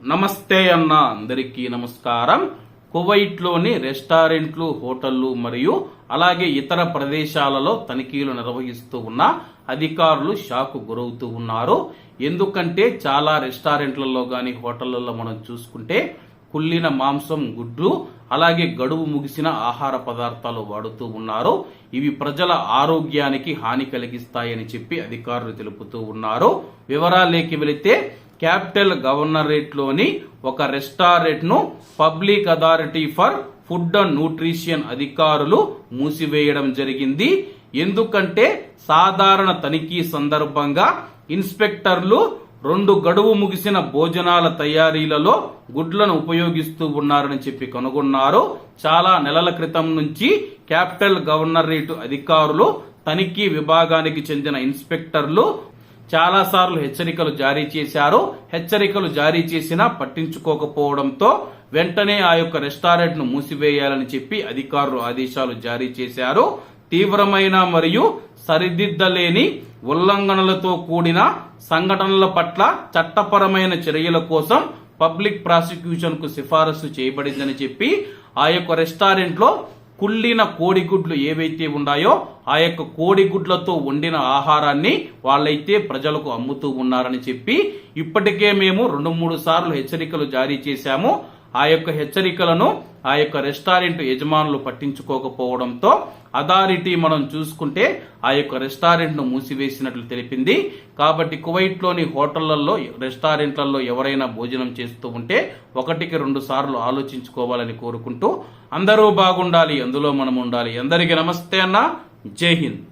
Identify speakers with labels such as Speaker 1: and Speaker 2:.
Speaker 1: నమస్తే అన్న అందరికీ నమస్కారం. కువైట్లోని రెస్టారెంట్లు హోటళ్ళు మరియు అలాగే ఇతర ప్రదేశాలలో తనిఖీలు నిర్వహిస్తూ ఉన్న అధికారులు షాకు గురవుతూ ఉన్నారు. ఎందుకంటే చాలా రెస్టారెంట్లలో కానీ హోటళ్ళలో మనం చూసుకుంటే కుళ్ళిన మాంసం గుడ్లు అలాగే గడువు ముగిసిన ఆహార పదార్థాలు వాడుతూ ఉన్నారు. ఇవి ప్రజల ఆరోగ్యానికి హాని కలిగిస్తాయని చెప్పి అధికారులు తెలుపుతూ ఉన్నారు. వివరాలేకి వెళితే క్యాపిటల్ గవర్నరేట్లోని ఒక రెస్టారెంట్ను public authority for food and nutrition అధికారులు మూసివేయడం జరిగింది. ఎందుకంటే సాధారణ తనిఖీ సందర్భంగా ఇన్స్పెక్టర్లు రెండు గడువు ముగిసిన భోజనాల తయారీలలో గుడ్లను ఉపయోగిస్తూ ఉన్నారని చెప్పి కనుగొన్నారు. చాలా నెలల క్రితం నుంచి క్యాపిటల్ గవర్నరేట్ అధికారులు తనిఖీ విభాగానికి చెందిన ఇన్స్పెక్టర్లు చాలా సార్లు హెచ్చరికలు జారీ చేశారు. హెచ్చరికలు జారీ చేసినా పట్టించుకోకపోవడంతో వెంటనే ఆ యొక్క రెస్టారెంట్ను మూసివేయాలని చెప్పి అధికారులు ఆదేశాలు జారీ చేశారు. తీవ్రమైన మరియు సరిదిద్దలేని ఉల్లంఘనలతో కూడిన సంఘటనల పట్ల చట్టపరమైన చర్యల కోసం పబ్లిక్ ప్రాసిక్యూషన్కు సిఫారసు చేయబడిందని చెప్పి ఆ యొక్క రెస్టారెంట్లో కుళ్ళిన కోడిగుడ్లు ఏవైతే ఉన్నాయో ఆ యొక్క కోడిగుడ్లతో వండిన ఆహారాన్ని వాళ్ళైతే ప్రజలకు అమ్ముతూ ఉన్నారని చెప్పి ఇప్పటికే మేము రెండు మూడు సార్లు హెచ్చరికలు జారీ చేశాము. ఆ యొక్క హెచ్చరికలను ఆ యొక్క రెస్టారెంట్ యజమానులు పట్టించుకోకపోవడంతో అథారిటీ మనం చూసుకుంటే ఆ యొక్క రెస్టారెంట్ను మూసివేసినట్లు తెలిపింది. కాబట్టి కువైట్లోని హోటళ్ళలో రెస్టారెంట్లలో ఎవరైనా భోజనం చేస్తూ ఉంటే ఒకటికి రెండు సార్లు ఆలోచించుకోవాలని కోరుకుంటూ అందరూ బాగుండాలి అందులో మనం ఉండాలి. అందరికీ నమస్తే అన్న. జై హింద్.